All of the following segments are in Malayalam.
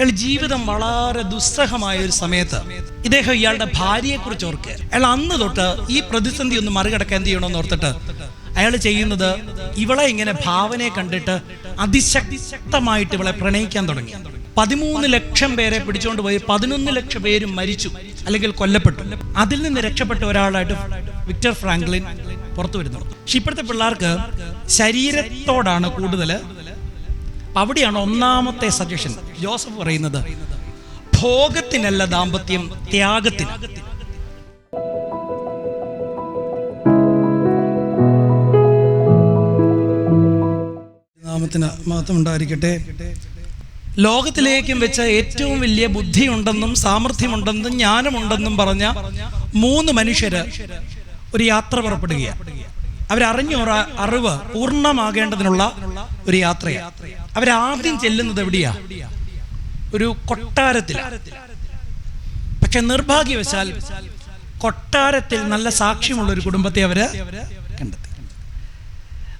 അയാൾ ജീവിതം വളരെ ദുസ്സഹമായ ഒരു സമയത്ത് ഇദ്ദേഹം ഇയാളുടെ ഭാര്യയെ കുറിച്ച് ഓർക്കുക. അയാൾ അന്ന് തൊട്ട് ഈ പ്രതിസന്ധി ഒന്ന് മറികടക്കാൻ എന്ത് ചെയ്യണമെന്ന് ഓർത്തിട്ട് അയാൾ ചെയ്യുന്നത് ഇവളെ ഇങ്ങനെ ഭാവനയെ കണ്ടിട്ട് അതിശക്തമായിട്ട് ഇവളെ പ്രണയിക്കാൻ തുടങ്ങി. പതിമൂന്ന് ലക്ഷം പേരെ പിടിച്ചുകൊണ്ട് പോയി പതിനൊന്ന് ലക്ഷം പേരും മരിച്ചു അല്ലെങ്കിൽ കൊല്ലപ്പെട്ടു. അതിൽ നിന്ന് രക്ഷപ്പെട്ട ഒരാളായിട്ട് വിക്ടർ ഫ്രാങ്ക്ലിൻ പുറത്തു വരുന്നു പക്ഷെ ഇപ്പോഴത്തെ പിള്ളേർക്ക് ശരീരത്തോടാണ് കൂടുതൽ അവിടെയാണ് ഒന്നാമത്തെ സജഷൻ ജോസഫ് പറയുന്നത് ഭോഗത്തിനല്ല ദാമ്പത്യം ത്യാഗത്തിന്. നാമത്തിന് മഹത്വം ഉണ്ടായിരിക്കട്ടെ ലോകത്തിലേക്കും വെച്ച ഏറ്റവും വലിയ ബുദ്ധി ഉണ്ടെന്നും സാമർഥ്യമുണ്ടെന്നും ജ്ഞാനമുണ്ടെന്നും പറഞ്ഞ മൂന്ന് മനുഷ്യര് ഒരു യാത്ര പുറപ്പെടുകയാണ്. അവരറിഞ്ഞ അറിവ് പൂർണമാകേണ്ടതിനുള്ള ഒരു യാത്രയാണ്. അവരാദ്യം ചെല്ലുന്നത് എവിടെയാ? ഒരു കൊട്ടാരത്തിലാണ് പക്ഷെ നിർഭാഗ്യവശാൽ കൊട്ടാരത്തിൽ നല്ല സാക്ഷ്യമുള്ള ഒരു കുടുംബത്തെ അവർ കണ്ടെത്തി.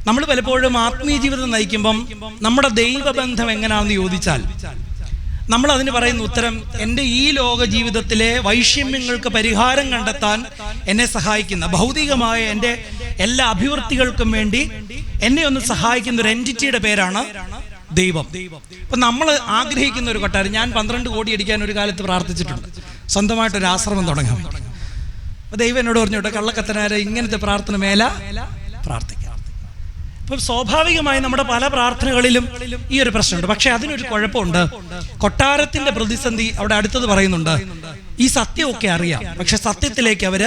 നമ്മൾ പലപ്പോഴും ആത്മീയ ജീവിതം നയിക്കുമ്പം നമ്മുടെ ദൈവബന്ധം എങ്ങനെയാണെന്ന് ചോദിച്ചാൽ നമ്മൾ അതിന് പറയുന്ന ഉത്തരം എന്റെ ഈ ലോക ജീവിതത്തിലെ വൈഷമ്യങ്ങൾക്ക് പരിഹാരം കണ്ടെത്താൻ എന്നെ സഹായിക്കുന്ന ഭൗതികമായ എന്റെ എല്ലാ അഭിവൃദ്ധികൾക്കും വേണ്ടി എന്നെ ഒന്ന് സഹായിക്കുന്ന ഒരു എന്റിറ്റിയുടെ പേരാണ് ദൈവം. ഇപ്പം നമ്മൾ ആഗ്രഹിക്കുന്ന ഒരു കൊട്ടാരം ഞാൻ പന്ത്രണ്ട് കോടി അടിക്കാൻ ഒരു കാലത്ത് പ്രാർത്ഥിച്ചിട്ടുണ്ട്. സ്വന്തമായിട്ടൊരു ആശ്രമം തുടങ്ങാൻ അപ്പം ദൈവം എന്നോട് പറഞ്ഞു കേട്ടോ കള്ളക്കത്തനാരെ ഇങ്ങനത്തെ പ്രാർത്ഥന മേല പ്രാർത്ഥിക്കാം. അപ്പം സ്വാഭാവികമായി നമ്മുടെ പല പ്രാർത്ഥനകളിലും ഈ ഒരു പ്രശ്നമുണ്ട്. പക്ഷേ അതിനൊരു കുഴപ്പമുണ്ട്. കൊട്ടാരത്തിന്റെ പ്രതിസന്ധി അവിടെ അടുത്തത് പറയുന്നുണ്ട്. ഈ സത്യമൊക്കെ അറിയാം പക്ഷെ സത്യത്തിലേക്ക് അവർ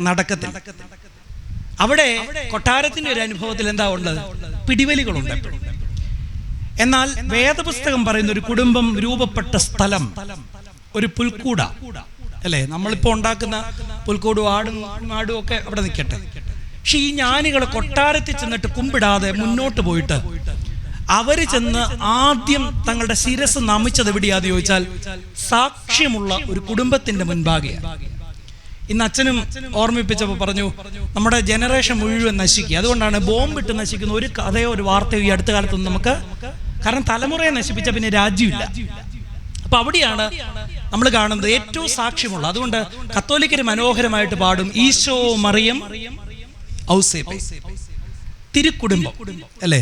നടക്കത്തില്ല. അവിടെ കൊട്ടാരത്തിന്റെ ഒരു അനുഭവത്തിൽ എന്താ ഉള്ളത്? പിടിവലികളുണ്ട് എപ്പോഴും. എന്നാൽ വേദപുസ്തകം പറയുന്ന ഒരു കുടുംബം രൂപപ്പെട്ട സ്ഥലം ഒരു പുൽക്കൂട. അല്ലേ? നമ്മളിപ്പോ ഉണ്ടാക്കുന്ന പുൽക്കൂടും ആടും ആടും ഒക്കെ അവിടെ നിൽക്കട്ടെ പക്ഷെ ഈ ജ്ഞാനികൾ കൊട്ടാരത്തിൽ ചെന്നിട്ട് കുമ്പിടാതെ മുന്നോട്ട് പോയിട്ട് അവർ ചെന്ന് ആദ്യം തങ്ങളുടെ ശിരസ് നമിച്ചത് എവിടെയാന്ന് ചോദിച്ചാൽ സാക്ഷ്യമുള്ള ഒരു കുടുംബത്തിന്റെ മുൻപാകെയാണ്. ഇന്ന് അച്ഛനും ഓർമ്മിപ്പിച്ചപ്പോൾ പറഞ്ഞു നമ്മുടെ ജനറേഷൻ മുഴുവൻ നശിക്കുക. അതുകൊണ്ടാണ് ബോംബിട്ട് നശിക്കുന്ന ഒരു കഥയോ ഒരു വാർത്തയോ ഈ അടുത്ത കാലത്തൊന്നും നമുക്ക് കാരണം തലമുറയെ നശിപ്പിച്ച പിന്നെ രാജ്യമില്ല. അപ്പൊ അവിടെയാണ് നമ്മൾ കാണുന്നത് ഏറ്റവും സാക്ഷ്യമുള്ള അതുകൊണ്ട് കത്തോലിക്കർ മനോഹരമായിട്ട് പാടും ഈശോ മറിയം തിരുക്കുടുംബം അല്ലേ?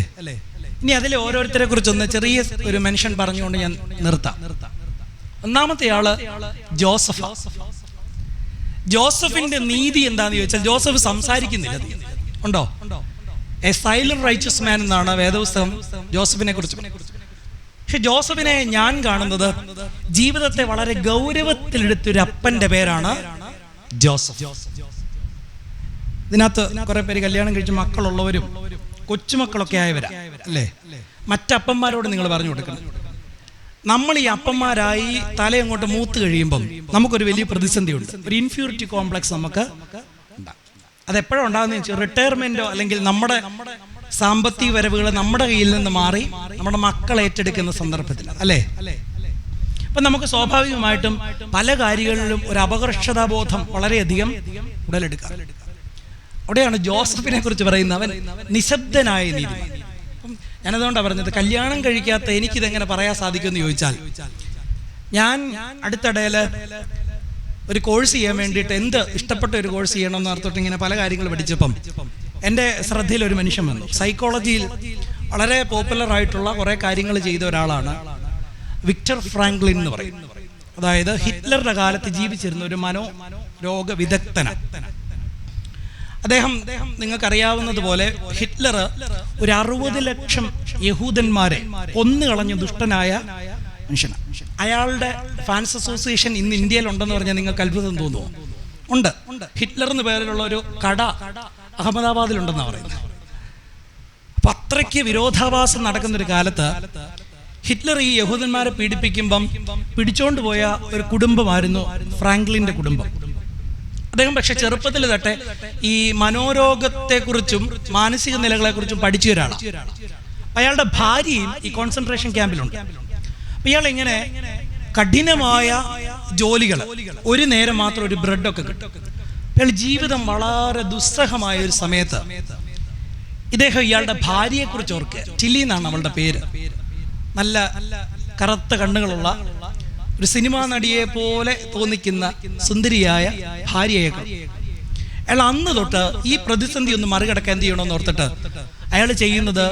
ഇനി അതിലെ ഓരോരുത്തരെ കുറിച്ചൊന്ന് ചെറിയ ഒരു മെൻഷൻ പറഞ്ഞുകൊണ്ട് ഞാൻ നിർത്താം. ഒന്നാമത്തെ ആൾ ജോസഫ്. ജോസഫിന്റെ നീതി എന്താന്ന് ചോദിച്ചാൽ ജോസഫ് സംസാരിക്കുന്നില്ല. ഉണ്ടോ? എ സൈലന്റ് റൈച്ചസ് മാൻ എന്നാണ് വേദപുസ്തകം ജോസഫിനെ കുറിച്ച്. പക്ഷെ ജോസഫിനെ ഞാൻ കാണുന്നത് ജീവിതത്തെ വളരെ ഗൗരവത്തിലെടുത്തൊരു അപ്പന്റെ പേരാണ് ജോസഫ്. ഇതിനകത്ത് കുറെ പേര് കല്യാണം കഴിച്ച് മക്കളുള്ളവരും കൊച്ചുമക്കളൊക്കെ ആയവരാ അല്ലേ? മറ്റപ്പന്മാരോട് നിങ്ങൾ പറഞ്ഞു കൊടുക്കണം. നമ്മൾ ഈ അപ്പന്മാരായി തല അങ്ങോട്ട് മൂത്ത് കഴിയുമ്പം നമുക്കൊരു വലിയ പ്രതിസന്ധിയുണ്ട്. ഒരു ഇൻഫ്യൂരിറ്റി കോംപ്ലക്സ് നമുക്ക് ഉണ്ടാകും. അത് എപ്പോഴും ഉണ്ടാകുന്ന വെച്ചാൽ റിട്ടയർമെന്റോ അല്ലെങ്കിൽ നമ്മുടെ സാമ്പത്തിക വരവുകൾ നമ്മുടെ കയ്യിൽ നിന്ന് മാറി നമ്മുടെ മക്കൾ ഏറ്റെടുക്കുന്ന സന്ദർഭത്തിൽ അല്ലേ അപ്പൊ നമുക്ക് സ്വാഭാവികമായിട്ടും പല കാര്യങ്ങളിലും ഒരു അപകർഷതാബോധം വളരെയധികം ഉടലെടുക്കാം അവിടെയാണ് ജോസഫിനെ കുറിച്ച് പറയുന്നത് അവൻ നിശബ്ദനായ നീതി ഞാനതുകൊണ്ടാണ് പറഞ്ഞത് കല്യാണം കഴിക്കാത്ത എനിക്കിതെങ്ങനെ പറയാൻ സാധിക്കുമെന്ന് ചോദിച്ചാൽ ഞാൻ അടുത്തിടയിൽ ഒരു കോഴ്സ് ചെയ്യാൻ വേണ്ടിയിട്ട് എന്ത് ഇഷ്ടപ്പെട്ട ഒരു കോഴ്സ് ചെയ്യണം എന്ന് ഓർത്തിട്ട് ഇങ്ങനെ പല കാര്യങ്ങൾ പഠിച്ചപ്പം എന്റെ ശ്രദ്ധയിൽ ഒരു മനുഷ്യൻ വന്നു. സൈക്കോളജിയിൽ വളരെ പോപ്പുലർ ആയിട്ടുള്ള കുറേ കാര്യങ്ങൾ ചെയ്ത ഒരാളാണ് വിക്ടർ ഫ്രാങ്ക്ലിൻ എന്ന് പറയും. അതായത് ഹിറ്റ്ലറുടെ കാലത്ത് ജീവിച്ചിരുന്ന ഒരു മനോ രോഗ വിദഗ്ധനാണ്. അദ്ദേഹം നിങ്ങൾക്കറിയാവുന്നതുപോലെ ഹിറ്റ്ലർ ഒരു അറുപത് ലക്ഷം യഹൂദന്മാരെ കൊന്നുകളഞ്ഞ ദുഷ്ടനായ മനുഷ്യനാണ്. അയാളുടെ ഫാൻസ് അസോസിയേഷൻ ഇന്ന് ഇന്ത്യയിൽ ഉണ്ടെന്ന് പറഞ്ഞാൽ നിങ്ങൾക്ക് അത്ഭുതം തോന്നുമോ ഉണ്ട്. ഹിറ്റ്ലർ എന്ന് പേരിലുള്ള ഒരു കട അഹമ്മദാബാദിൽ ഉണ്ടെന്ന് പറയുന്നത്. അപ്പൊ അത്രയ്ക്ക് വിരോധാഭാസം നടക്കുന്ന ഒരു കാലത്ത് ഹിറ്റ്ലർ ഈ യഹൂദന്മാരെ പീഡിപ്പിക്കുമ്പം പിടിച്ചോണ്ട് പോയ ഒരു കുടുംബമായിരുന്നു ഫ്രാങ്ക്ലിന്റെ കുടുംബം. അദ്ദേഹം പക്ഷെ ചെറുപ്പത്തിൽ തട്ടെ ഈ മനോരോഗത്തെക്കുറിച്ചും മാനസിക നിലകളെക്കുറിച്ചും പഠിച്ച ഒരാളാണ് അയാളുടെ ഭാര്യയും ഈ കോൺസെൻട്രേഷൻ ക്യാമ്പിലുണ്ട് ഇയാൾ ഇങ്ങനെ കഠിനമായ ജോലികൾ ഒരു നേരം മാത്രം ഒരു ബ്രെഡൊക്കെ കിട്ടും. ഇയാൾ ജീവിതം വളരെ ദുസ്സഹമായ ഒരു സമയത്ത് ഇദ്ദേഹം ഇയാളുടെ ഭാര്യയെ കുറിച്ച് ഓർക്കുക. ചില്ലി എന്നാണ് അവളുടെ പേര്. നല്ല കറുത്ത കണ്ണുകളുള്ള ഒരു സിനിമാ നടിയെ പോലെ തോന്നിക്കുന്ന സുന്ദരിയായ ഭാര്യയെ അയാൾ അന്ന് തൊട്ട് ഈ പ്രതിസന്ധി ഒന്ന് മറികടക്കാൻ എന്ത് ചെയ്യണമെന്ന് ഓർത്തിട്ട് അയാൾ ചെയ്യുന്നത്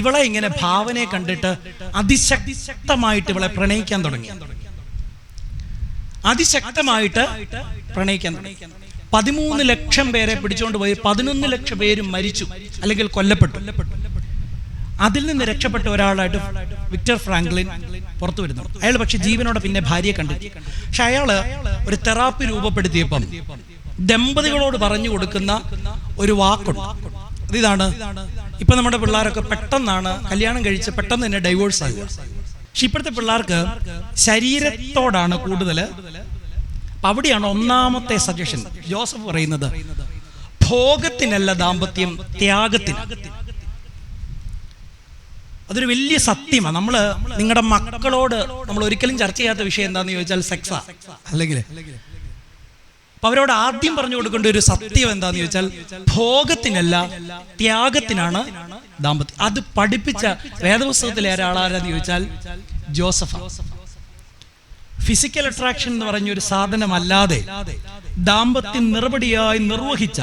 ഇവളെ ഇങ്ങനെ ഭാവനയെ കണ്ടിട്ട് അതിശക്തമായിട്ട് ഇവളെ പ്രണയിക്കാൻ തുടങ്ങി. അതിശക്തമായിട്ട് പ്രണയിക്കാൻ തുടങ്ങി. പതിമൂന്ന് ലക്ഷം പേരെ പിടിച്ചുകൊണ്ട് പോയി പതിനൊന്ന് ലക്ഷം പേരും മരിച്ചു അല്ലെങ്കിൽ കൊല്ലപ്പെട്ടു. അതിൽ നിന്ന് രക്ഷപ്പെട്ട ഒരാളായിട്ട് വിക്ടർ ഫ്രാങ്ക്ലിൻ പുറത്തു വരുന്നു. അയാൾ പക്ഷെ ജീവനോടെ പിന്നെ ഭാര്യയെ കണ്ടു പക്ഷെ അയാൾ ഒരു തെറാപ്പി രൂപപ്പെടുത്തിയപ്പം ദമ്പതികളോട് പറഞ്ഞു കൊടുക്കുന്ന ഒരു വാക്കുണ്ട്. ഇതാണ് ഇപ്പൊ നമ്മുടെ പിള്ളേരൊക്കെ പെട്ടെന്നാണ് കല്യാണം കഴിച്ച് പെട്ടെന്ന് തന്നെ ഡൈവോഴ്സ് ആകുക. പക്ഷെ ഇപ്പോഴത്തെ പിള്ളേർക്ക് ശരീരത്തോടാണ് കൂടുതൽ അപ്പൊ അവിടെയാണ് ഒന്നാമത്തെ സജഷൻ ജോസഫ് പറയുന്നത് ഭോഗത്തിനല്ല ദാമ്പത്യം ത്യാഗത്തിന്. അതൊരു വലിയ സത്യമാണ്. നമ്മൾ നിങ്ങളുടെ മക്കളോട് നമ്മൾ ഒരിക്കലും ചർച്ച ചെയ്യാത്ത വിഷയം എന്താണെന്ന് ചോദിച്ചാൽ സെക്സാ അല്ലെങ്കിൽ അപ്പൊ അവരോട് ആദ്യം പറഞ്ഞു കൊടുക്കേണ്ട ഒരു സത്യം എന്താന്ന് ചോദിച്ചാൽ ഭോഗത്തിനല്ല ത്യാഗത്തിനാണ് ദാമ്പത്യം. അത് പഠിപ്പിച്ച വേദപുസ്തകത്തിലെ ഒരാളാരെന്ന് ചോദിച്ചാൽ ജോസഫ്. ഫിസിക്കൽ അട്രാക്ഷൻ എന്ന് പറഞ്ഞ ഒരു സാധനമല്ലാതെ ദാമ്പത്യം നിർവടിയായി നിർവഹിച്ച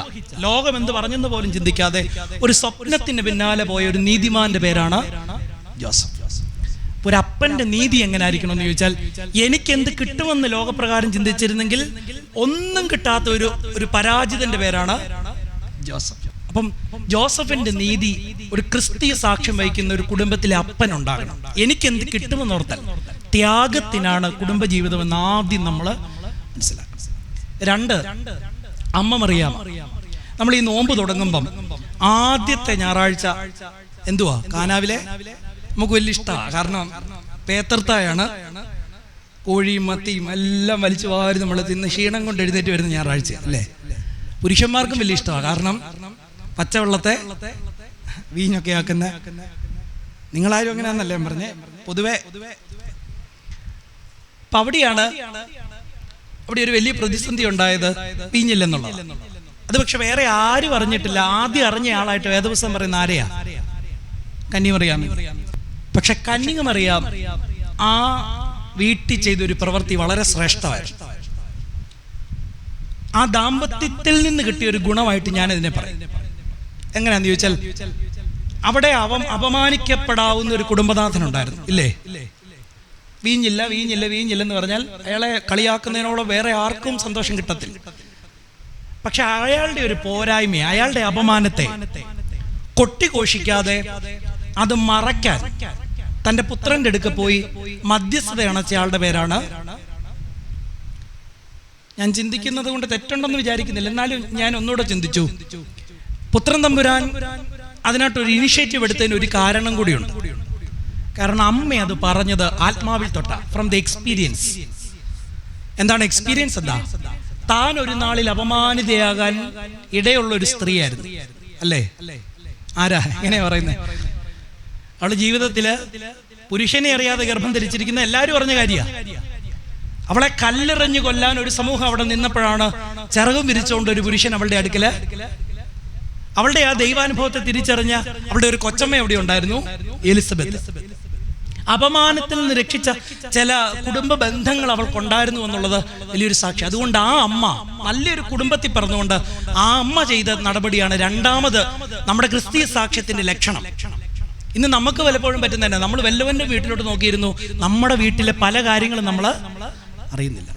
ലോകം എന്ത് പറഞ്ഞെന്ന് പോലും ചിന്തിക്കാതെ ഒരു സ്വപ്നത്തിന് പിന്നാലെ പോയ ഒരു നീതിമാന്റെ പേരാണ് ജോസഫ്. ഒരു അപ്പന്റെ നീതി എങ്ങനെ ആയിരിക്കണം എന്ന് ചോദിച്ചാൽ എനിക്ക് എന്ത് കിട്ടുമെന്ന് ലോകപ്രകാരം ചിന്തിച്ചിരുന്നെങ്കിൽ ഒന്നും കിട്ടാത്ത ഒരു ഒരു പരാജിതന്റെ പേരാണ് ജോസഫ്. അപ്പം ജോസഫിന്റെ നീതി ഒരു ക്രിസ്തീയ സാക്ഷ്യം വഹിക്കുന്ന ഒരു കുടുംബത്തിലെ അപ്പൻ ഉണ്ടാകണം. എനിക്ക് എന്ത് കിട്ടുമെന്ന് ഓർത്താൽ ത്യാഗത്തിനാണ് കുടുംബജീവിതം എന്ന് ആദ്യം നമ്മൾ മനസ്സിലാക്കണം. രണ്ട് അമ്മ മറിയാം നമ്മൾ ഈ നോമ്പ് തുടങ്ങുമ്പം ആദ്യത്തെ ഞായറാഴ്ച എന്തുവാ? കാനാവിലെ? നമുക്ക് വലിയ ഇഷ്ടമാണ് കാരണം പേത്തർത്തായാണ് കോഴിയും മത്തിയും എല്ലാം വലിച്ചു വാരി നമ്മൾ തിന്ന് ക്ഷീണം കൊണ്ട് എഴുന്നേറ്റ് വരുന്ന ഞായറാഴ്ച അല്ലേ? പുരുഷന്മാർക്കും വലിയ ഇഷ്ടമാണ് കാരണം പച്ചവെള്ളത്തെ വീഞ്ഞൊക്കെ ആക്കുന്ന നിങ്ങളാരും അങ്ങനെയാന്നല്ലേ ഞാൻ പറഞ്ഞേ? പൊതുവെ അപ്പൊ അവിടെയാണ് അവിടെ ഒരു വലിയ പ്രതിസന്ധി ഉണ്ടായത് വീഞ്ഞില്ലെന്നുള്ളത് അത് പക്ഷെ വേറെ ആരും അറിഞ്ഞിട്ടില്ല. ആദ്യം അറിഞ്ഞ ആളായിട്ട് വേദപുസ്തകം പറയുന്ന ആരെയാ? കന്യമറിയാം പക്ഷെ അറിയാം ആ വീട്ടിൽ ചെയ്തൊരു പ്രവൃത്തി വളരെ ശ്രേഷ്ഠമായിരുന്നു. ആ ദാമ്പത്യത്തിൽ നിന്ന് കിട്ടിയ ഒരു ഗുണമായിട്ട് ഞാൻ ഇതിനെ പറയും. എങ്ങനെയാന്ന് ചോദിച്ചാൽ അവിടെ അവം അപമാനിക്കപ്പെടാവുന്ന ഒരു കുടുംബനാഥൻ ഉണ്ടായിരുന്നു ഇല്ലേ? വീഞ്ഞില്ല വീഞ്ഞില്ല വീഞ്ഞില്ല എന്ന് പറഞ്ഞാൽ അയാളെ കളിയാക്കുന്നതിനോളം വേറെ ആർക്കും സന്തോഷം കിട്ടത്തില്ല. പക്ഷെ അയാളുടെ ഒരു പോരായ്മ അയാളുടെ അപമാനത്തെ കൊട്ടിഘോഷിക്കാതെ അത് മറയ്ക്കാൻ തന്റെ പുത്രന്റെ അടുക്ക പോയി മധ്യസ്ഥത അണച്ച ആളുടെ പേരാണ്. ഞാൻ ചിന്തിക്കുന്നത് കൊണ്ട് തെറ്റുണ്ടെന്ന് വിചാരിക്കുന്നില്ല. എന്നാലും ഞാൻ ഒന്നുകൂടെ ചിന്തിച്ചു. പുത്രൻ തമ്പുരാൻ അതിനായിട്ടൊരു ഇനിഷ്യേറ്റീവ് എടുത്തതിന് ഒരു കാരണം കൂടിയുണ്ട്. കാരണം അമ്മ അത് പറഞ്ഞത് ആത്മാവിൽ തൊട്ട ഫ്രം ദി എക്സ്പീരിയൻസ് എന്താണ് എക്സ്പീരിയൻസ് എന്താ? താൻ ഒരു നാളിൽ അപമാനിതയാകാൻ ഇടയുള്ള ഒരു സ്ത്രീയായിരുന്നു. അല്ലേ? ആരാ? എങ്ങനെയാ പറയുന്നത് അവൾ ജീവിതത്തിൽ പുരുഷനെ അറിയാതെ ഗർഭം ധരിച്ചിരിക്കുന്ന എല്ലാവരും പറഞ്ഞ കാര്യ. അവളെ കല്ലെറിഞ്ഞു കൊല്ലാൻ ഒരു സമൂഹം അവിടെ നിന്നപ്പോഴാണ് ചിറകും വിരിച്ചുകൊണ്ട് ഒരു പുരുഷൻ അവളുടെ അടുക്കൽ. അവളുടെ ആ ദൈവാനുഭവത്തെ തിരിച്ചറിഞ്ഞ അവളുടെ ഒരു കൊച്ചമ്മ അവിടെ ഉണ്ടായിരുന്നു എലിസബത്ത്. അപമാനത്തിൽ നിന്ന് രക്ഷിച്ച ചില കുടുംബ ബന്ധങ്ങൾ അവൾക്കുണ്ടായിരുന്നു എന്നുള്ളത് വലിയൊരു സാക്ഷി. അതുകൊണ്ട് ആ അമ്മ നല്ലൊരു കുടുംബത്തിൽ പറഞ്ഞുകൊണ്ട് ആ അമ്മ ചെയ്ത നടപടിയാണ് രണ്ടാമത് നമ്മുടെ ക്രിസ്തീയ സാക്ഷ്യത്തിന്റെ ലക്ഷണം. ഇന്ന് നമുക്ക് പലപ്പോഴും പറ്റുന്നതന്നെ. നമ്മൾ വല്ലവന്റെ വീട്ടിലോട്ട് നോക്കിയിരുന്നു. നമ്മുടെ വീട്ടിലെ പല കാര്യങ്ങളും നമ്മൾ അറിയുന്നില്ല.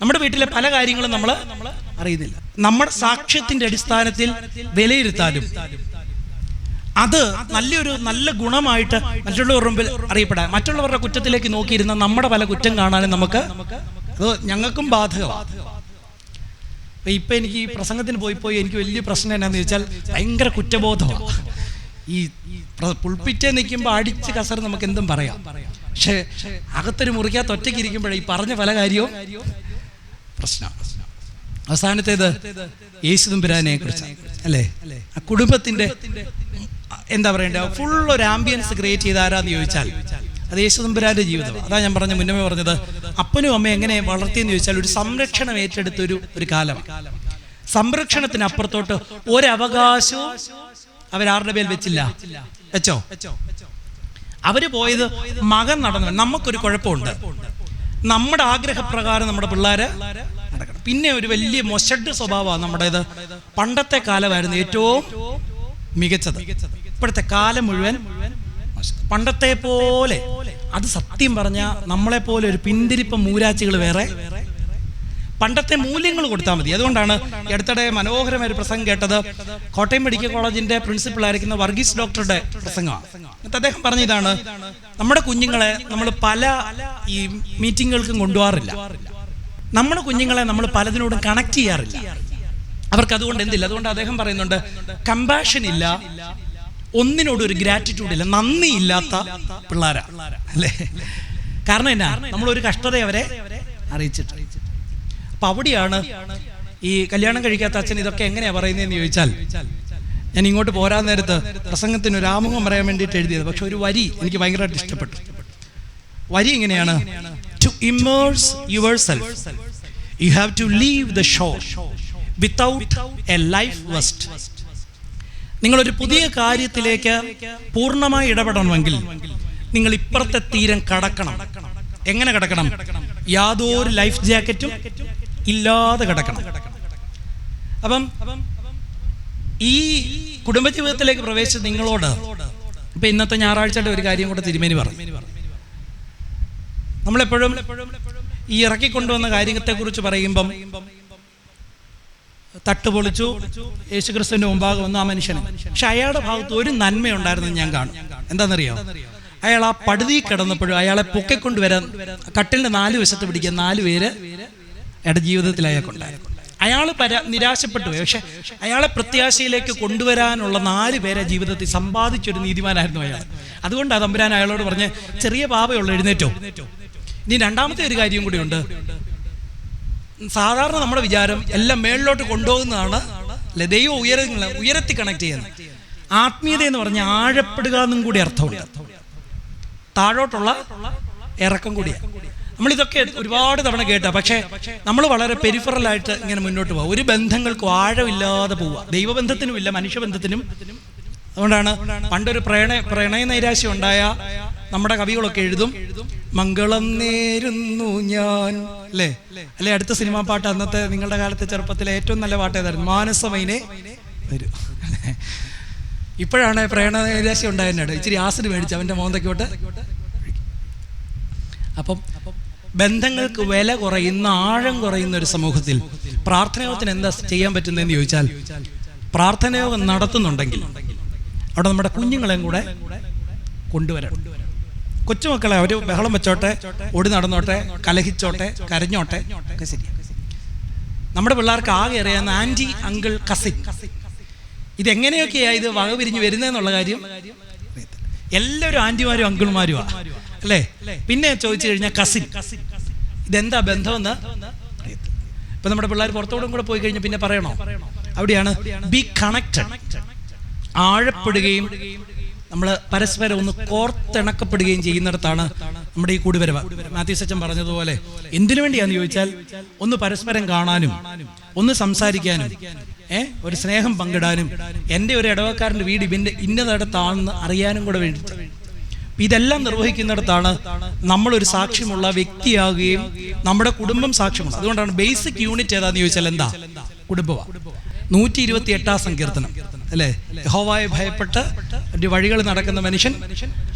നമ്മുടെ വീട്ടിലെ പല കാര്യങ്ങളും നമ്മൾ അറിയുന്നില്ല. നമ്മുടെ സാക്ഷ്യത്തിന്റെ അടിസ്ഥാനത്തിൽ വിലയിരുത്താനും അത് നല്ലൊരു നല്ല ഗുണമായിട്ട് മറ്റുള്ളവരുടെ മുമ്പിൽ അറിയപ്പെടാൻ. മറ്റുള്ളവരുടെ കുറ്റത്തിലേക്ക് നോക്കിയിരുന്ന നമ്മുടെ പല കുറ്റം കാണാനും നമുക്ക് അത് ഞങ്ങൾക്കും ബാധകമാണ് ഇപ്പൊ എനിക്ക് ഈ പ്രസംഗത്തിന് പോയി പോയി എനിക്ക് വലിയ പ്രശ്നം എന്നാന്ന് ചോദിച്ചാൽ ഭയങ്കര കുറ്റബോധമാണ് ഈ പുൾപ്പിറ്റേ നിൽക്കുമ്പോൾ അടിച്ച് കസർ നമുക്ക് എന്തും പറയാം. പക്ഷെ അകത്തൊരു മുറിക്കകത്ത് ഒറ്റയ്ക്ക് ഇരിക്കുമ്പോഴേ ഈ പറഞ്ഞ പല കാര്യവും പ്രശ്നം. അവസാനത്തേത് യേശുദമ്പുരാനെ കുറിച്ച്. അല്ലേ? ആ കുടുംബത്തിന്റെ എന്താ പറയണ്ടേ? ഫുൾ ഒരു ആംബിയൻസ് ക്രിയേറ്റ് ചെയ്ത ആരാന്ന് ചോദിച്ചാൽ അത് യേശുദമ്പുരാന്റെ ജീവിതം. അതാ ഞാൻ പറഞ്ഞ മുന്നമേ പറഞ്ഞത്. അപ്പനും അമ്മയും എങ്ങനെ വളർത്തിയെന്ന് ചോദിച്ചാൽ ഒരു സംരക്ഷണം ഏറ്റെടുത്ത ഒരു ഒരു കാലം. സംരക്ഷണത്തിന് അപ്പുറത്തോട്ട് ഒരവകാശവും അവരാരുടെ പേരിൽ വെച്ചില്ല. വെച്ചോ? അവർ പോയത് മകൻ നടന്നു. നമുക്കൊരു കുഴപ്പമുണ്ട്. നമ്മുടെ ആഗ്രഹപ്രകാരം നമ്മുടെ പിള്ളേര് നടക്കണം. പിന്നെ ഒരു വലിയ മൊശഡ് സ്വഭാവമാണ് നമ്മുടേത്. പണ്ടത്തെ കാലമായിരുന്നു ഏറ്റവും മികച്ചത്. ഇപ്പോഴത്തെ കാലം മുഴുവൻ പണ്ടത്തെ പോലെ. അത് സത്യം പറഞ്ഞ നമ്മളെ പോലെ ഒരു പിന്തിരിപ്പ മൂരാച്ചികൾ വേറെ പണ്ടത്തെ മൂല്യങ്ങൾ കൊടുത്താൽ മതി. അതുകൊണ്ടാണ് അടുത്തിടെ മനോഹരമായ ഒരു പ്രസംഗം കേട്ടത്. കോട്ടയം മെഡിക്കൽ കോളേജിന്റെ പ്രിൻസിപ്പൾ ആയിരിക്കുന്ന വർഗീസ് ഡോക്ടറുടെ പ്രസംഗമാണ്. എന്നിട്ട് അദ്ദേഹം പറഞ്ഞതാണ് നമ്മുടെ കുഞ്ഞുങ്ങളെ നമ്മൾ പല ഈ മീറ്റിങ്ങുകൾക്കും കൊണ്ടുപോകാറില്ല. നമ്മുടെ കുഞ്ഞുങ്ങളെ നമ്മൾ പലതിനോടും കണക്ട് ചെയ്യാറില്ല. അവർക്ക് അതുകൊണ്ട് എന്തില്ല? അതുകൊണ്ട് അദ്ദേഹം പറയുന്നുണ്ട് കമ്പാഷൻ ഇല്ല ഒന്നിനോട് ഒരു ഗ്രാറ്റിറ്റ്യൂഡ് ഇല്ല നന്ദി ഇല്ലാത്ത പിള്ളേരാ. അല്ലേ? കാരണം എന്നാ? നമ്മൾ ഒരു കഷ്ടത അവരെ അറിയിച്ചിട്ട് അപ്പൊ അവിടെയാണ് ഈ കല്യാണം കഴിക്കാത്ത അച്ഛൻ ഇതൊക്കെ എങ്ങനെയാ പറയുന്നതെന്ന് ചോദിച്ചാൽ ഞാൻ ഇങ്ങോട്ട് പോരാൻ നേരത്ത് പ്രസംഗത്തിന് ഒരു ആമുഖം പറയാൻ വേണ്ടിയിട്ട് എഴുതിയത്. പക്ഷെ ഒരു വരി എനിക്ക് ഭയങ്കരമായിട്ട് ഇഷ്ടപ്പെട്ടു. വരി ഇങ്ങനെയാണ്. To immerse yourself you have to leave the show without a life vest നിങ്ങളൊരു പുതിയ കാര്യത്തിലേക്ക് പൂർണമായി ഇടപെടണമെങ്കിൽ നിങ്ങൾ ഇപ്പുറത്തെ തീരം കടക്കണം. എങ്ങനെ കടക്കണം? യാതൊരു ലൈഫ് ജാക്കറ്റും ഇല്ലാതെ കിടക്കണം. അപ്പം ഈ കുടുംബ ജീവിതത്തിലേക്ക് പ്രവേശിച്ച നിങ്ങളോട്. ഇപ്പൊ ഇന്നത്തെ ഞായറാഴ്ചയുടെ ഒരു കാര്യം കൂടെ തിരുമേനി പറഞ്ഞു. നമ്മളെപ്പോഴും ഈ ഇറക്കിക്കൊണ്ടുവന്ന കാര്യത്തെക്കുറിച്ച് പറയുമ്പം തട്ടുപൊളിച്ചു യേശുക്രിസ്തുവിന്റെ മുമ്പാകെ വന്ന ആ മനുഷ്യന്. പക്ഷെ അയാളുടെ ഭാഗത്ത് ഒരു നന്മയുണ്ടായിരുന്നു ഞാൻ കാണും. എന്താണെന്നറിയോ? അയാൾ ആ പടുതി കിടന്നപ്പോഴും അയാളെ പൊക്കിക്കൊണ്ടുവരാൻ കട്ടിലിന്റെ നാല് വശത്ത് പിടിക്കാൻ നാല് പേര് അയാളുടെ ജീവിതത്തിൽ അയാൾക്കുണ്ടായിരുന്നു അയാൾ പര നിരാശപ്പെട്ടു പക്ഷെ അയാളെ പ്രത്യാശയിലേക്ക് കൊണ്ടുവരാനുള്ള നാല് പേരെ ജീവിതത്തിൽ സമ്പാദിച്ചൊരു നീതിമാനായിരുന്നു അയാൾ. ആ തമ്പുരാൻ അയാളോട് പറഞ്ഞ് ചെറിയ പാപയുള്ള എഴുന്നേറ്റോ. ഇനി രണ്ടാമത്തെ ഒരു കാര്യം കൂടിയുണ്ട് സാധാരണ നമ്മുടെ വിചാരം എല്ലാം മേളിലോട്ട് കൊണ്ടുപോകുന്നതാണ് അല്ലെ ദൈവം ഉയര ഉയരത്തി കണക്ട് ചെയ്യുന്നത്. ആത്മീയത എന്ന് പറഞ്ഞാൽ ആഴപ്പെടുക എന്നും കൂടി അർത്ഥമുണ്ട്. താഴോട്ടുള്ള ഇറക്കം കൂടിയാണ്. നമ്മളിതൊക്കെ ഒരുപാട് തവണ കേട്ട പക്ഷേ നമ്മൾ വളരെ പെരിഫറലായിട്ട് ഇങ്ങനെ മുന്നോട്ട് പോകുക ഒരു ബന്ധങ്ങൾക്കും ആഴമില്ലാതെ പോവുക ദൈവബന്ധത്തിനും ഇല്ല മനുഷ്യബന്ധത്തിനും. അതുകൊണ്ടാണ് പണ്ടൊരു പ്രണയ പ്രണയ നൈരാശ്യം ഉണ്ടായ നമ്മുടെ കവികളൊക്കെ എഴുതും മംഗളം നേരുന്നു ഞാൻ. അല്ലേ? അല്ലെ? അടുത്ത സിനിമാ പാട്ട് അന്നത്തെ നിങ്ങളുടെ കാലത്തെ ചെറുപ്പത്തിലെ ഏറ്റവും നല്ല പാട്ട് ഏതായിരുന്നു? മാനസമൈനെ വരും. ഇപ്പോഴാണ് പ്രണയ നൈരാശ്യം ഉണ്ടായിരുന്നത് ഇച്ചിരി ആസിഡ് മേടിച്ച് അവന്റെ മോന്തക്കോട്ട് അപ്പം ബന്ധങ്ങൾക്ക് വില കുറയുന്ന ആഴം കുറയുന്ന ഒരു സമൂഹത്തിൽ പ്രാർത്ഥനയോഗത്തിന് എന്താ ചെയ്യാൻ പറ്റുന്നതെന്ന് ചോദിച്ചാൽ പ്രാർത്ഥനയോഗം നടത്തുന്നുണ്ടെങ്കിൽ അവിടെ നമ്മുടെ കുഞ്ഞുങ്ങളെയും കൂടെ കൊണ്ടുവരണം. കൊച്ചുമക്കളെ അവർ ബഹളം വെച്ചോട്ടെ ഓടി നടന്നോട്ടെ കലഹിച്ചോട്ടെ കരഞ്ഞോട്ടെ നമ്മുടെ പിള്ളേർക്ക് ആകെ അറിയാവുന്ന ആന്റി അങ്കിൾ കസിൻ. ഇതെങ്ങനെയൊക്കെയാണ് ഇത് വകപിരിഞ്ഞ് വരുന്നതെന്നുള്ള കാര്യം? എല്ലാവരും ആന്റിമാരും അങ്കിൾമാരുമാ. അല്ലേ? പിന്നെ ചോദിച്ചു കഴിഞ്ഞാൽ കസിൻ ഇതെന്താ ബന്ധമെന്ന്. ഇപ്പൊ നമ്മുടെ പിള്ളേർ പുറത്തോടും കൂടെ പോയി കഴിഞ്ഞാൽ പിന്നെ പറയണോ? അവിടെയാണ് ബി കണക്റ്റഡ് ആഴപ്പെടുകയും നമ്മൾ പരസ്പരം ഒന്ന് കോർത്തിണക്കപ്പെടുകയും ചെയ്യുന്നിടത്താണ് നമ്മുടെ ഈ കൂടിവരവ്. മാത്യു സച്ചൻ പറഞ്ഞതുപോലെ എന്തിനു വേണ്ടിയാന്ന് ചോദിച്ചാൽ ഒന്ന് പരസ്പരം കാണാനും ഒന്ന് സംസാരിക്കാനും ഏ ഒരു സ്നേഹം പങ്കിടാനും എന്റെ ഒരു ഇടവക്കാരന്റെ വീട് ഇവന്റെ ഇന്നതടത്താണെന്ന് അറിയാനും കൂടെ വേണ്ടിയിട്ട്. ഇതെല്ലാം നിർവഹിക്കുന്നിടത്താണ് നമ്മളൊരു സാക്ഷ്യമുള്ള വ്യക്തിയാകുകയും നമ്മുടെ കുടുംബം സാക്ഷ്യമുള്ള അതുകൊണ്ടാണ് ബേസിക് യൂണിറ്റ് ഏതാന്ന് ചോദിച്ചാൽ എന്താ? കുടുംബമാണ് നൂറ്റി ഇരുപത്തി എട്ടാം സങ്കീർത്തനം. അല്ലേ? യഹോവായെ ഭയപ്പെട്ട് ഒരു വഴികൾ നടക്കുന്ന മനുഷ്യൻ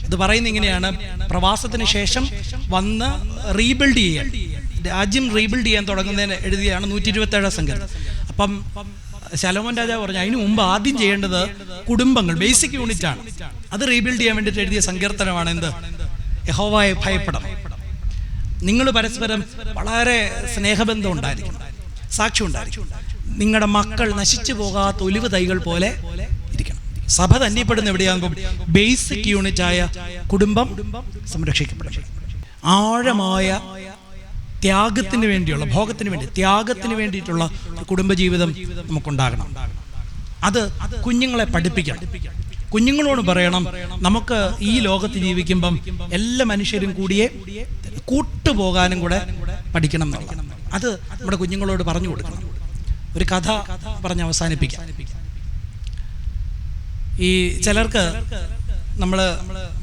ഇത് പറയുന്ന ഇങ്ങനെയാണ്. പ്രവാസത്തിന് ശേഷം വന്ന് റീബിൽഡ് ചെയ്യാൻ രാജ്യം റീബിൽഡ് ചെയ്യാൻ തുടങ്ങുന്നതിന് എഴുതിയാണ് നൂറ്റി ഇരുപത്തി ഏഴാം സങ്കീർത്തനം. അപ്പം ശലോമൻ രാജാവ് പറഞ്ഞ അതിനു മുമ്പ് ആദ്യം ചെയ്യേണ്ടത് കുടുംബങ്ങൾ ബേസിക് യൂണിറ്റ് ആണ്. അത് റീബിൽഡ് ചെയ്യാൻ വേണ്ടിയിട്ട് എഴുതിയ സങ്കീർത്തനമാണ് എന്ത്? യഹോവായെ ഭയപ്പെടണം. നിങ്ങൾ പരസ്പരം വളരെ സ്നേഹബന്ധം ഉണ്ടായിരിക്കണം സാക്ഷി ഉണ്ടായിരിക്കും നിങ്ങളുടെ മക്കൾ നശിച്ചു പോകാത്ത ഒലിവ് തൈകൾ പോലെ ഇരിക്കണം. സഭ തന്നെപ്പെടുന്ന എവിടെയാകുമ്പോൾ ബേസിക് യൂണിറ്റായ കുടുംബം സംരക്ഷിക്കപ്പെടണം. ആഴമായ ത്യാഗത്തിന് വേണ്ടിയുള്ള ഭോഗത്തിന് വേണ്ടി ത്യാഗത്തിന് വേണ്ടിയിട്ടുള്ള കുടുംബജീവിതം നമുക്കുണ്ടാകണം. അത് കുഞ്ഞുങ്ങളെ പഠിപ്പിക്കണം. കുഞ്ഞുങ്ങളോട് പറയണം നമുക്ക് ഈ ലോകത്ത് ജീവിക്കുമ്പം എല്ലാ മനുഷ്യരും കൂടിയേ കൂട്ടുപോകാനും കൂടെ പഠിക്കണം എന്നുള്ളത്. അത് നമ്മുടെ കുഞ്ഞുങ്ങളോട് പറഞ്ഞു കൊടുക്കണം. ഒരു കഥ പറഞ്ഞ് അവസാനിപ്പിക്കാം. ഈ ചിലർക്ക് നമ്മൾ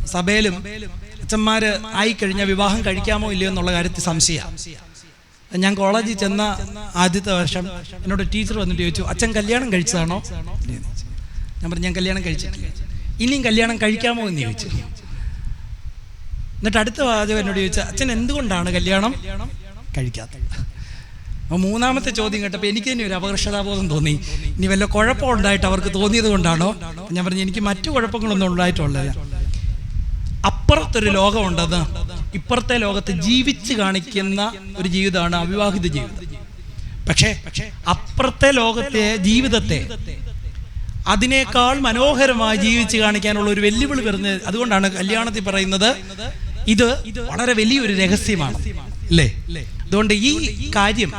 സഭയിലും അച്ഛന്മാർ ആയിക്കഴിഞ്ഞാൽ വിവാഹം കഴിക്കാമോ ഇല്ലയോ എന്നുള്ള കാര്യത്തിൽ സംശയമാണ് ഞാൻ കോളേജിൽ ചെന്ന ആദ്യത്തെ വർഷം എന്നോട് ടീച്ചർ വന്നിട്ട് ചോദിച്ചു അച്ഛൻ കല്യാണം കഴിച്ചതാണോ. ഞാൻ പറഞ്ഞു ഞാൻ കല്യാണം കഴിച്ചിട്ടില്ല. ഇനിയും കല്യാണം കഴിക്കാമോ? എന്ന് ചോദിച്ചു. എന്നിട്ട് അടുത്ത വാചകം എന്നോട് ചോദിച്ചു അച്ഛൻ എന്തുകൊണ്ടാണ് കല്യാണം കഴിക്കാത്തത്? അപ്പോൾ മൂന്നാമത്തെ ചോദ്യം കേട്ടപ്പോൾ എനിക്ക് തന്നെ ഒരു അപകർഷതാബോധം തോന്നി. ഇനി വല്ല കുഴപ്പം ഉണ്ടായിട്ട് അവർക്ക് തോന്നിയത് കൊണ്ടാണോ? ഞാൻ പറഞ്ഞു എനിക്ക് മറ്റു കുഴപ്പങ്ങളൊന്നും ഉണ്ടായിട്ടുള്ളതല്ല. അപ്പുറത്തൊരു ലോകമുണ്ടെന്ന് ഇപ്പുറത്തെ ലോകത്ത് ജീവിച്ച് കാണിക്കുന്ന ഒരു ജീവിതമാണ് അവിവാഹിത ജീവിതം. പക്ഷേ അപ്പുറത്തെ ലോകത്തെ ജീവിതത്തെ അതിനേക്കാൾ മനോഹരമായി ജീവിച്ച് കാണിക്കാനുള്ള ഒരു വെല്ലുവിളി വരുന്നത് അതുകൊണ്ടാണ് കല്യാണത്തിൽ പറയുന്നത് ഇത് വളരെ വലിയൊരു രഹസ്യമാണ്. അല്ലേ? അതുകൊണ്ട് ഈ കാര്യം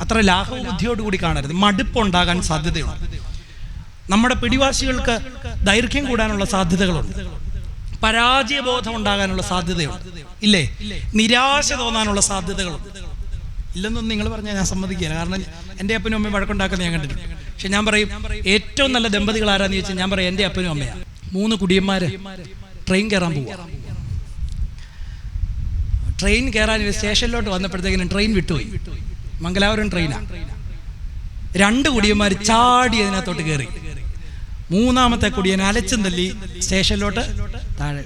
അത്ര ലാഘവ ബുദ്ധിയോടുകൂടി കാണരുത്. മടുപ്പുണ്ടാകാൻ സാധ്യതയുണ്ട്. നമ്മുടെ പിടിവാശികൾക്ക് ദൈർഘ്യം കൂടാനുള്ള സാധ്യതകളുണ്ട്. പരാജയബോധം ഉണ്ടാകാനുള്ള സാധ്യതയുണ്ട്. ഇല്ലേ? നിരാശ തോന്നാനുള്ള സാധ്യതകളുണ്ട് ഇല്ലെന്നൊന്നും നിങ്ങൾ പറഞ്ഞാൽ ഞാൻ സമ്മതിക്കില്ല. കാരണം എന്റെ അപ്പനും അമ്മയും വഴക്കുണ്ടാക്കുന്ന ഞാൻ കണ്ടിട്ടുണ്ട്. പക്ഷെ ഞാൻ പറയും ഏറ്റവും നല്ല ദമ്പതികൾ ആരാന്ന് ചോദിച്ചാൽ ഞാൻ പറയും എന്റെ അപ്പനും അമ്മയാണ് മൂന്ന് കുടിയന്മാര് ട്രെയിൻ കയറാൻ പോവുക ട്രെയിൻ കയറാൻ സ്റ്റേഷനിലോട്ട് വന്നപ്പോഴത്തേക്കിനും ട്രെയിൻ വിട്ടുപോയി. മംഗലാപുരം ട്രെയിനാണ് രണ്ട് കുടിയന്മാർ ചാടി അതിനകത്തോട്ട് കയറി. മൂന്നാമത്തെ കുടിയൻ അലച്ചും തല്ലി സ്റ്റേഷനിലോട്ട് താഴെ.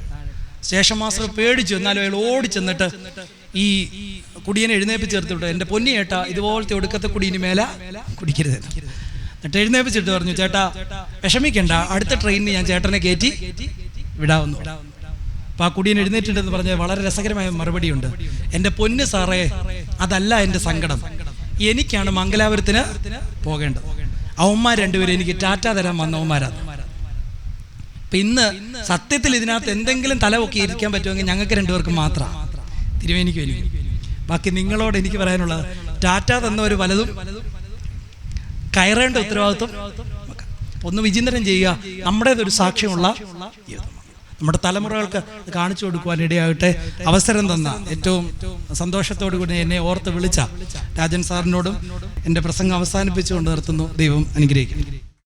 സ്റ്റേഷൻ മാസ്റ്റർ പേടിച്ചു. എന്നാലും അയാൾ ഓടിച്ചെന്നിട്ട് ഈ കുടിയനെ എഴുന്നേപ്പിച്ച് ചേർത്തിട്ട് എന്റെ പൊന്നി ചേട്ടാ ഇതുപോലത്തെ ഒടുക്കത്തെ കുടിയിന് മേല കുടിക്കരുത് എന്നിട്ട് എഴുന്നേപ്പിച്ചിട്ട് പറഞ്ഞു ചേട്ടാ വിഷമിക്കണ്ട. അടുത്ത ട്രെയിനിന് ഞാൻ ചേട്ടനെ കയറ്റി വിടാവുന്നു. അപ്പൊ ആ കുടിയൻ എഴുന്നേറ്റിട്ടെന്ന് പറഞ്ഞ വളരെ രസകരമായ മറുപടിയുണ്ട്. എന്റെ പൊന്ന് സാറേ അതല്ല എന്റെ സങ്കടം. എനിക്കാണ് മംഗലാപുരത്തിന് പോകേണ്ടത്. അവന്മാർ രണ്ടുപേരും എനിക്ക് ടാറ്റ തരാൻ വന്നവന്മാരാണ് അപ്പൊ ഇന്ന് സത്യത്തിൽ ഇതിനകത്ത് എന്തെങ്കിലും തല ഒക്കെ ഇരിക്കാൻ പറ്റുമെങ്കിൽ ഞങ്ങൾക്ക് രണ്ടുപേർക്ക് മാത്രമാണ് തിരുവേനിക്കും എനിക്ക് ബാക്കി നിങ്ങളോട് എനിക്ക് പറയാനുള്ളത് ടാറ്റ തന്നവർ പലതും കയറേണ്ട ഉത്തരവാദിത്വം. ഒന്ന് വിചിന്തനം ചെയ്യുക. നമ്മുടേതൊരു സാക്ഷ്യമുള്ള ജീവിതം നമ്മുടെ തലമുറകൾക്ക് കാണിച്ചു കൊടുക്കുവാൻ ഇടയാകട്ടെ. അവസരം തന്ന ഏറ്റവും സന്തോഷത്തോടു കൂടി എന്നെ ഓർത്ത് വിളിച്ച രാജൻ സാറിനോടും എന്റെ പ്രസംഗം അവസാനിപ്പിച്ചുകൊണ്ട് നിർത്തുന്നു. ദൈവം അനുഗ്രഹിക്കും